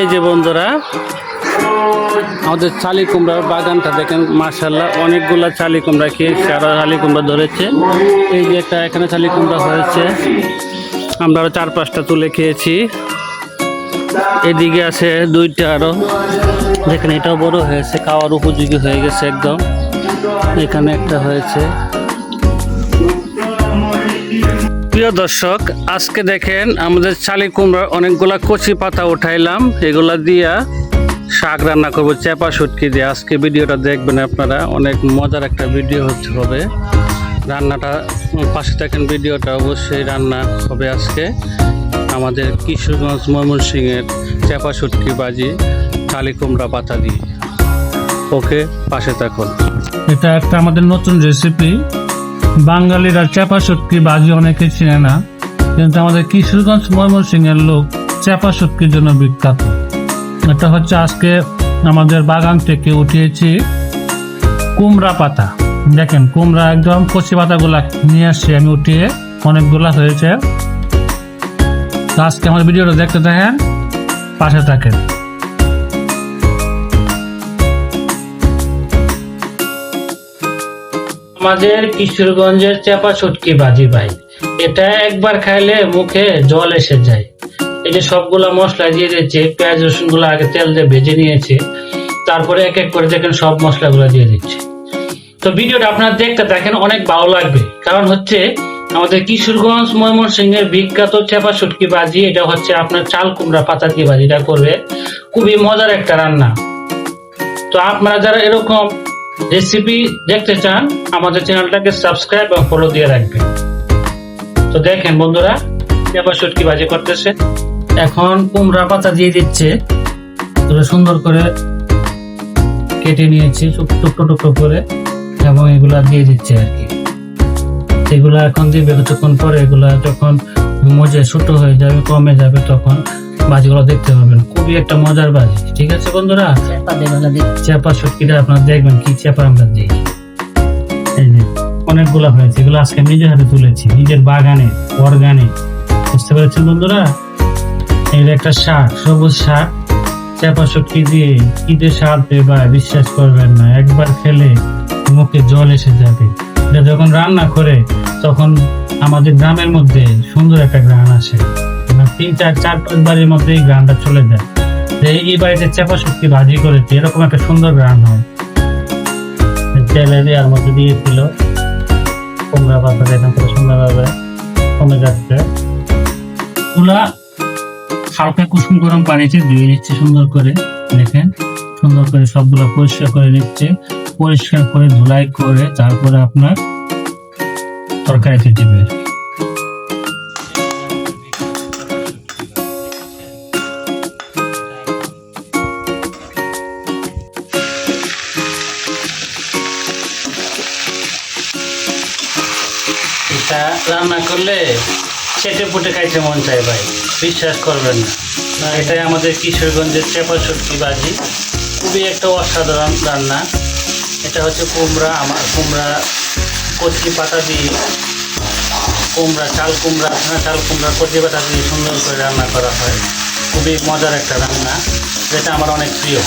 এই যে বন্ধুরা, আমাদের চালি কুমড়ার বাগানটা দেখেন মার্শাল্লাহ অনেকগুলা চালি কুমড়া খেয়েছে আর চালি কুমড়া ধরেছে। এই যে একটা এখানে চালি কুমড়া হয়েছে, আমরা আরও চার পাঁচটা তুলে খেয়েছি। এদিকে আছে দুইটা আরও, দেখেন এটাও বড় হয়েছে, খাওয়ার উপযোগী হয়ে গেছে একদম। এখানে একটা হয়েছে। প্রিয় দর্শক, আজকে দেখেন আমাদের চালি কুমড়ার অনেকগুলা কচি পাতা উঠাইলাম। এগুলা দিয়া শাক রান্না করব, চেপা শুটকি দিয়ে। আজকে ভিডিওটা দেখবেন আপনারা, অনেক মজার একটা ভিডিও হচ্ছে, হবে। রান্নাটা, পাশে থাকেন ভিডিওটা, অবশ্যই রান্না হবে আজকে। আমাদের কিশোরগঞ্জ ময়মনসিংহের চেপা শুটকি বাজি চালি কুমড়া পাতা দিয়ে। ওকে, পাশে থাকুন। এটা একটা আমাদের নতুন রেসিপি বাঙালিরা চাপা শুটকি বাজি অনেকে চিনে না, কিন্তু আমাদের কিশোরগঞ্জ ময়মনসিংহের লোক চাপা শুটকির জন্য বিখ্যাত। এটা হচ্ছে আজকে আমাদের বাগান থেকে উঠিয়েছি কুমড়া পাতা। দেখেন, কুমড়া একদম কচি পাতাগুলা নিয়ে আসছি আমি উঠিয়ে, অনেকগুলা হয়েছে। আজকে আমার ভিডিওটা দেখতে থাকেন, পাশে থাকেন। আমাদের কিশোরগঞ্জের চাপা চটকি বাজি ভাই। এটা একবার খাইলে মুখে জল এসে যায়। এই যে সবগুলা মশলা দিয়ে দিচ্ছে পেঁয়াজ রসুনগুলো আগে তেল দিয়ে ভেজে নিয়েছে, তারপরে এক এক করে দেখেন সব মশলাগুলো দিয়ে দিচ্ছে। তো ভিডিওটা আপনারা দেখতে দেখেন, অনেক ভালো লাগবে। কারণ হচ্ছে আমাদের কিশোরগঞ্জ ময়মনসিংহের বিখ্যাত চেপা শুটকি বাজি, এটা হচ্ছে আপনার চাল কুমড়া পাতা দিয়ে বাজিটা করবে। খুবই মজার একটা রান্না। তো আপনারা যারা এরকম রেসিপি দেখতে চান, আমাদের চ্যানেলটাকে সাবস্ক্রাইব এবং ফলো দিয়ে রাখবেন। তো দেখেন বন্ধুরা এবার শুটকি বাজি করতেছে। এখন কুমড়া পাতা দিয়ে দিচ্ছে। সুন্দর করে কেটে নিয়েছি, টুক- টুকরো টুকরো করে, এবং এগুলা দিয়ে দিচ্ছে আর কি। এগুলা এখন দিবে কিছুক্ষণ পরে, এগুলা যখন মজে ছোট হয়ে যাবে, কমে যাবে তখন বাজিগুলো দেখতে পাবেন। খুবই একটা মজার বাজি ঠিক আছে বন্ধুরা? চেপা শুটকিটা আপনারা দেখবেন কি চেপা আমরা দিই। অনেকগুলো হয়েছে এগুলো আজকে নিজের হাতে তুলেছি নিজের বাগানে অর্গানিক বুঝতে পেরেছেন বন্ধুরা? এর একটা শাক সবুজ শাক চেপা শুটকি দিয়ে যে স্বাদ দেবা বিশ্বাস করবেন না একবার খেলে মুখে জল এসে যাবে। এটা যখন রান্না করে তখন আমাদের গ্রামের মধ্যে সুন্দর একটা গ্রাম আসে। তিন, চার চার পাঁচ বাড়ির মধ্যে এই গ্রানটা চলে যায়। যে এই বাড়িতে চেপা শক্তি ভাজি করেছে, এরকম একটা সুন্দর গ্রান হয়। তেলে দেওয়ার মধ্যে দিয়েছিল কুমড়া পাতা দেখেন কত সুন্দরভাবে কমে যাচ্ছে। তুলা হালকা কুসুম গরম পানিতে ধুয়ে নিচ্ছে সুন্দর করে, দেখেন। সুন্দর করে সবগুলো পরিষ্কার করে নিচ্ছে। পরিষ্কার করে ধুলাই করে তারপরে আপনার তরকারিতে দিবে। এটা রান্না করলে চেটে পুটে খাইতে মন চায় ভাই বিশ্বাস করবেন না। এটাই আমাদের কিশোরগঞ্জের চেপা শুটকি বাজি। খুবই একটা অসাধারণ রান্না। এটা হচ্ছে কুমড়া আমার কুমড়া কচি পাতা দিয়ে কুমড়া চাল কুমড়া হ্যাঁ চাল কুমড়া কচি পাতা দিয়ে সুন্দর করে রান্না করা হয়। খুবই মজার একটা রান্না যেটা আমার অনেক প্রিয়।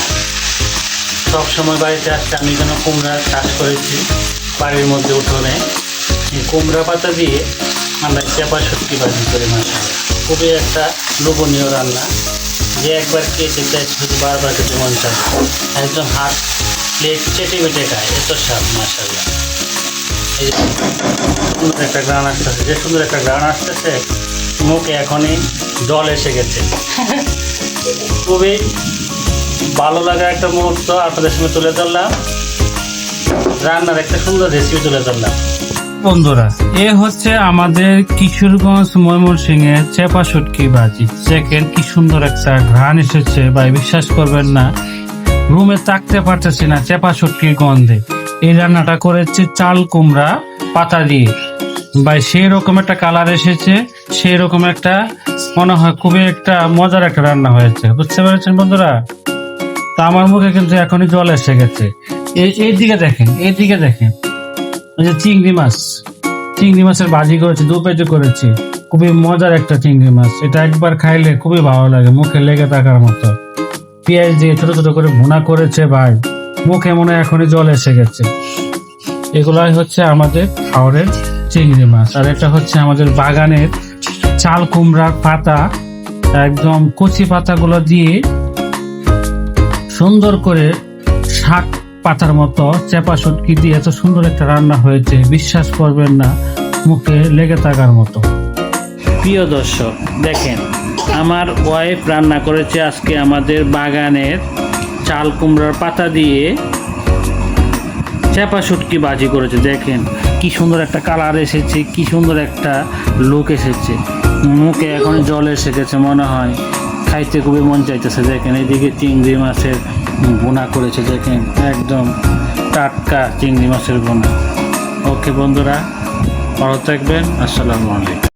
সব সময় বাড়িতে আসতে আমি যেন কুমড়া চাষ করেছি বাড়ির মধ্যে উঠোনে। কুমড়া পাতা দিয়ে আমরা চেপা শুটকি ভাজি করি মাসা খুবই একটা লোভনীয় রান্না। যে একবার খেয়েছে চাই শুধু বারবার খেতে মন চায়। একদম হাত প্লেট চেটে বেটে খায় এত স্বাদ মাসাল্লাহ এই যে সুন্দর একটা গ্রান আসতেছে। যে সুন্দর একটা গ্রান আসতেছে মুখে এখনই জল এসে গেছে। খুবই ভালো লাগা একটা মুহূর্ত আপনাদের সঙ্গে তুলে ধরলাম। রান্নার একটা সুন্দর রেসিপি তুলে ধরলাম। বন্ধুরা, এ হচ্ছে আমাদের কিশোরগঞ্জ ময়মনসিংহের চেপা শুটকি বাজি। দেখেন কি সুন্দর একটা ঘ্রাণ এসেছে, ভাই বিশ্বাস করবেন না, রুমে থাকতে পারতেছি না চেপা শুটকির গন্ধে। এই রান্নাটা করেছে চাল কুমড়া, পাতা দিয়ে। ভাই সেই রকম একটা কালার এসেছে সেই রকম একটা মনে হয় খুবই একটা মজার একটা রান্না হয়েছে। বুঝতে পেরেছেন বন্ধুরা? তা আমার মুখে কিন্তু এখনই জল এসে গেছে। এই দিকে দেখেন এই দিকে দেখেন। যে চিংড়ি মাছ। চিংড়ি মাছের ভাজি করেছি, দু পেজে করেছি। খুবই মজার একটা চিংড়ি মাছ। এটা একবার খাইলে খুবই ভালো লাগে, মুখে লেগে থাকার মতো। পেঁয়াজ দিয়ে ছোট ছোট করে ভুনা করেছে ভাই। মুখে মনে এখনই জল এসে গেছে। এগুলাই হচ্ছে আমাদের খাওয়ারের চিংড়ি মাছ। আর এটা হচ্ছে আমাদের বাগানের চাল কুমড়ার পাতা। একদম কচি পাতাগুলো দিয়ে সুন্দর করে শাক পাতার মতো চেপা শুটকি দিয়ে এত সুন্দর একটা রান্না হয়েছে, বিশ্বাস করবেন না, মুখে লেগে থাকার মতো। প্রিয় দর্শক, দেখেন, আমার ওয়াইফ রান্না করেছে আজকে আমাদের বাগানের চাল কুমড়ার পাতা দিয়ে চেপা শুটকি বাজি করেছে। দেখেন, কি সুন্দর একটা কালার এসেছে, কি সুন্দর একটা লুক এসেছে। মুখে এখন জল এসে গেছে, মনে হয়, খাইতে খুবই মন চাইতেছে। দেখেন এইদিকে চিংড়ি মাছের বোনা করেছে দেখেন একদম টাটকা চিংড়ি মাছের বোনা ওকে বন্ধুরা ভালো থাকবেন। আসসালামু আলাইকুম।